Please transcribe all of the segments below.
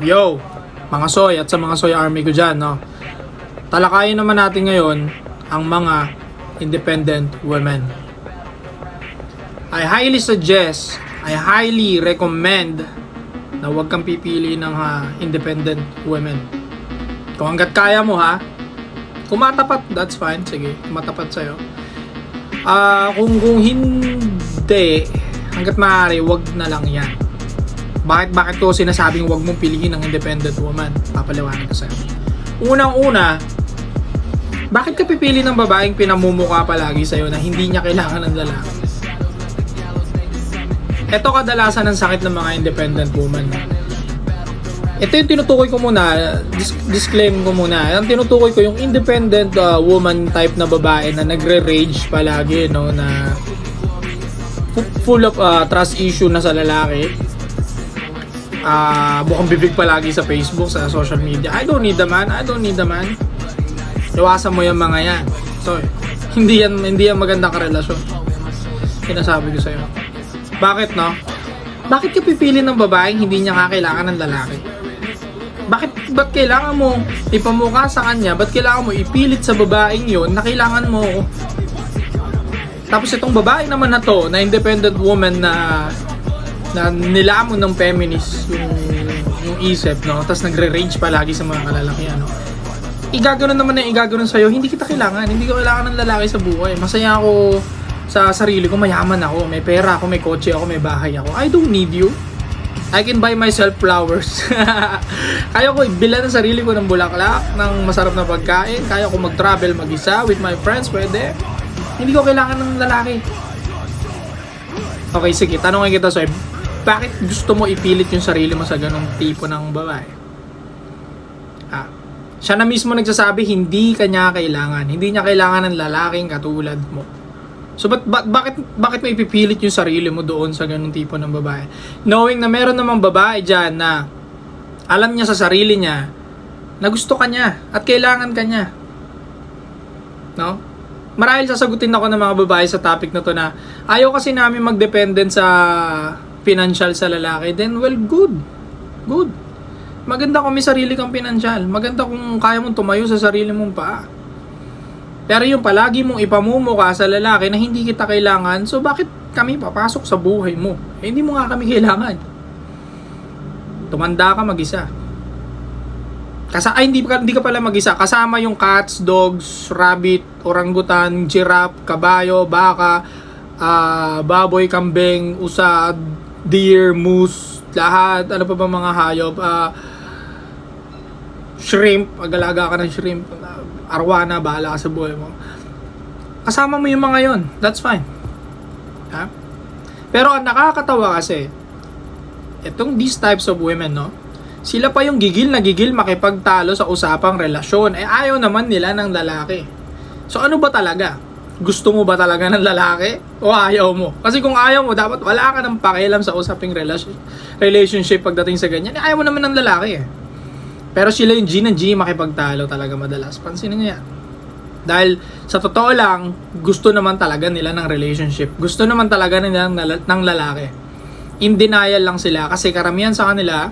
Yo, mga soy at sa mga soy army ko dyan, no? Talakayin naman natin ngayon ang mga independent women. I highly suggest, I highly recommend na huwag kang pipili ng ha, independent women. Kung hanggat kaya mo ha, kung matapat, that's fine. Sige, matapat sa'yo. Ah, kung, kung hindi, hanggat maaari, wag na lang yan. Bakit bakit ko sinasabing wag mong piliin ng independent woman? Papaliwanag ko sa'yo. Unang-una, bakit ka pipili ng babaeng pinamumukha palagi sa'yo na hindi niya kailangan ng lalaki? Ito kadalasan ng sakit ng mga independent woman. Ito yung tinutukoy ko muna, dis- disclaim ko muna. Ang tinutukoy ko yung independent uh, woman type na babae na nagre-rage palagi, no, na fu- full of uh, trust issue na sa lalaki. Ah, bukang bibig palagi sa Facebook, sa social media. I don't need the man, I don't need the man. Iwasan mo yung mga yan. So, hindi yan, hindi yan magandang karelasyon. Sinasabi ko sa'yo. Bakit, no? Bakit ka pipili ng babaeng hindi niya kakailangan ng lalaki? Bakit, ba't kailangan mo ipamukha sa kanya? Ba't kailangan mo ipilit sa babaeng yon na kailangan mo? Tapos itong babae naman na to, na independent woman na na nilamon ng feminist yung, yung isip, no? Tapos nagre-range palagi sa mga kalalakihan, no? Igaganon naman na igaganon sa'yo, hindi kita kailangan. Hindi ko kailangan ng lalaki sa buhay. Masaya ako sa sarili ko, mayaman ako, may pera ako, may kotse ako, may bahay ako. I don't need you. I can buy myself flowers. kaya ko ibilan ng sarili ko ng bulaklak, ng masarap na pagkain. Kaya ko mag-travel mag-isa with my friends, pwede. Hindi ko kailangan ng lalaki. Okay, sige, tanongin kita, Soy. Bakit gusto mo ipilit yung sarili mo sa ganong tipo ng babae? Ah, siya na mismo nagsasabi, hindi kanya kailangan. Hindi niya kailangan ng lalaking katulad mo. So, ba't, ba- bakit, bakit mo ipipilit yung sarili mo doon sa ganong tipo ng babae? Knowing na meron namang babae dyan na alam niya sa sarili niya na gusto ka niya at kailangan ka niya. No? Marahil sasagutin ako ng mga babae sa topic na to na ayaw kasi namin mag-dependent sa financial sa lalaki. Then, well, good. Good. Maganda kung may sarili kang financial. Maganda kung kaya mong tumayo sa sarili mong paa. Pero yung palagi mong ipamumuka sa lalaki na hindi kita kailangan, so bakit kami papasok sa buhay mo? Eh, hindi mo nga kami kailangan. Tumanda ka mag-isa. Kasa ay hindi hindi ka pala mag-isa. Kasama yung cats, dogs, rabbit, orangutan, giraffe, kabayo, baka, ah, baboy, kambing, usad, deer, moose, lahat, ano pa ba mga hayop, ah, shrimp, agalaga ka ng shrimp, arwana, bahala ka sa buhay mo. Kasama mo yung mga yon, that's fine. Ha? Pero ang nakakatawa kasi, itong these types of women, no? Sila pa yung gigil na gigil makipagtalo sa usapang relasyon. Eh ayaw naman nila ng lalaki. So ano ba talaga? Gusto mo ba talaga ng lalaki? O ayaw mo? Kasi kung ayaw mo, dapat wala ka ng pakialam sa usaping relationship pagdating sa ganyan. Eh, ayaw mo naman ng lalaki eh. Pero sila yung G ng G makipagtalo talaga madalas. Pansinin niyo yan. Dahil sa totoo lang, gusto naman talaga nila ng relationship. Gusto naman talaga nila ng, ng lalaki. In denial lang sila kasi karamihan sa kanila,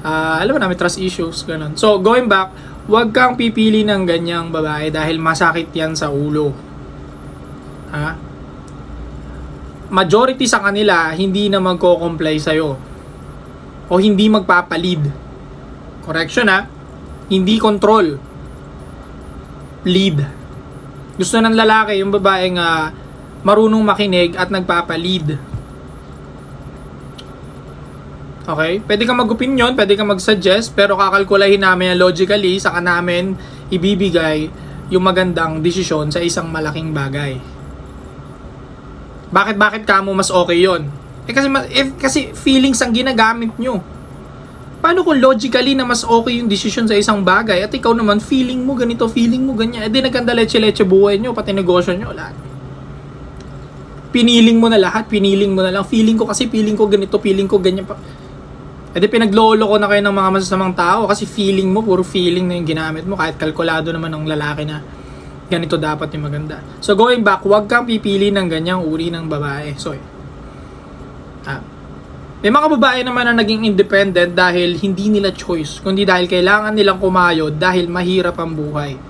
ah, alam mo na, may trust issues, ganun. So, going back, huwag kang pipili ng ganyang babae dahil masakit yan sa ulo. Ha? Majority sa kanila, hindi na magko-comply sa'yo. O hindi magpapalid. Correction ha? Hindi control. Lead. Gusto ng lalaki yung babaeng ah, marunong makinig at nagpapalead. Okay? Pwede kang mag-opinion, pwede kang mag-suggest, pero kakalkulahin namin logically, saka namin ibibigay yung magandang desisyon sa isang malaking bagay. Bakit bakit kamo mas okay 'yon? Eh kasi ma- eh, kasi feelings ang ginagamit nyo. Paano kung logically na mas okay yung desisyon sa isang bagay at ikaw naman feeling mo ganito, feeling mo ganyan. Eh di nagkanda leche-leche buhay nyo, pati negosyo nyo, lahat. Piniling mo na lahat, piniling mo na lang. Feeling ko kasi feeling ko ganito, feeling ko ganyan pa. Eh di pinaglolo ko na kayo ng mga masasamang tao kasi feeling mo, puro feeling na yung ginamit mo kahit kalkulado naman ng lalaki na ganito dapat yung maganda. So going back, huwag kang pipili ng ganyang uri ng babae. So, ah, May mga babae naman na naging independent dahil hindi nila choice, kundi dahil kailangan nilang kumayod dahil mahirap ang buhay.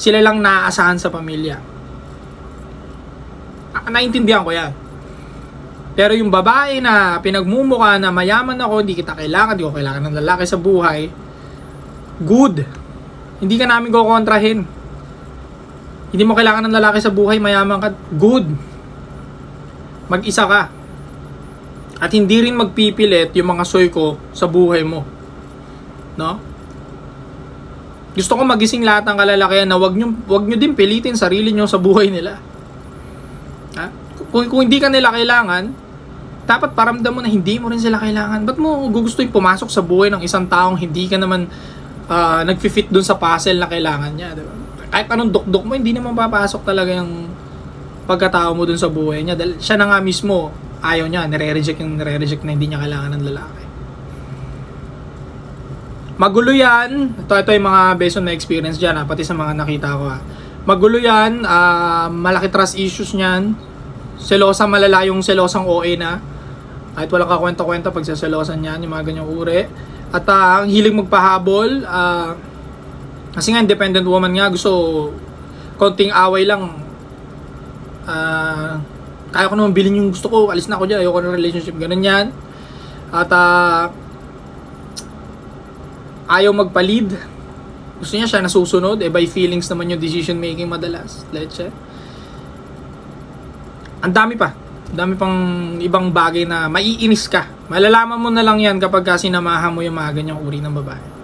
Sila lang naaasahan sa pamilya. Ah, Naintindihan ko yan. Pero yung babae na pinagmumukha na mayaman ako, hindi kita kailangan, hindi ko kailangan ng lalaki sa buhay, good. Hindi ka namin kukontrahin. Hindi mo kailangan ng lalaki sa buhay, mayaman ka, good. Mag-isa ka. At hindi rin magpipilit yung mga soy ko sa buhay mo. No? Gusto ko magising lahat ng kalalakihan na wag nyo, wag nyo din pilitin sarili nyo sa buhay nila. Ha? Kung, kung hindi ka nila kailangan, dapat paramdam mo na hindi mo rin sila kailangan. Ba't mo gugustuhin pumasok sa buhay ng isang taong hindi ka naman ah, nagfi-fit dun sa puzzle na kailangan niya, di? Kahit anong dukdok mo, hindi naman papasok talaga yung pagkatao mo dun sa buhay niya. Dahil siya na nga mismo, ayaw niya, nire-reject yung nire-reject na hindi niya kailangan ng lalaki. Magulo yan. Ito, ito yung mga based on my experience dyan, ha, pati sa mga nakita ko. Ha. Magulo yan, ah, malaki trust issues niyan. Selosa malala yung selosang OA na. Kahit wala ka kwenta-kwenta pag sa selosan niyan, yung mga ganyang uri. At ah, ang hilig magpahabol, ah, kasi nga independent woman nga, gusto konting away lang. Ah, kaya ko naman bilhin yung gusto ko, alis na ako dyan, ayoko ng relationship, ganun yan. At ah, ayaw magpa-lead. Gusto niya siya nasusunod, eh by feelings naman yung decision making madalas. Leche. Ang dami pa. Ang dami pang ibang bagay na maiinis ka. Malalaman mo na lang yan kapag ka sinamahan mo yung mga ganyang uri ng babae.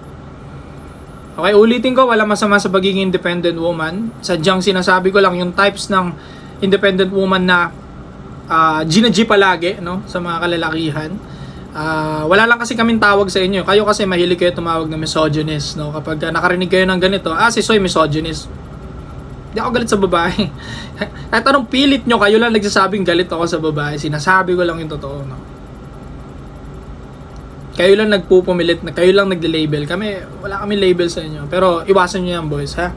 Okay, ulitin ko, wala masama sa pagiging independent woman. Sadyang sinasabi ko lang yung types ng independent woman na uh, G palagi, no? Sa mga kalalakihan. Ah, wala lang kasi kaming tawag sa inyo. Kayo kasi mahilig kayo tumawag na misogynist, no? Kapag ah, nakarinig kayo ng ganito, ah, si Soy misogynist. Hindi ako galit sa babae. Kahit anong pilit nyo, kayo lang nagsasabing galit ako sa babae. Sinasabi ko lang yung totoo, no? Kayo lang nagpupumilit na kayo lang nagle-label. Kami, wala kami label sa inyo. Pero iwasan nyo yan, boys, ha?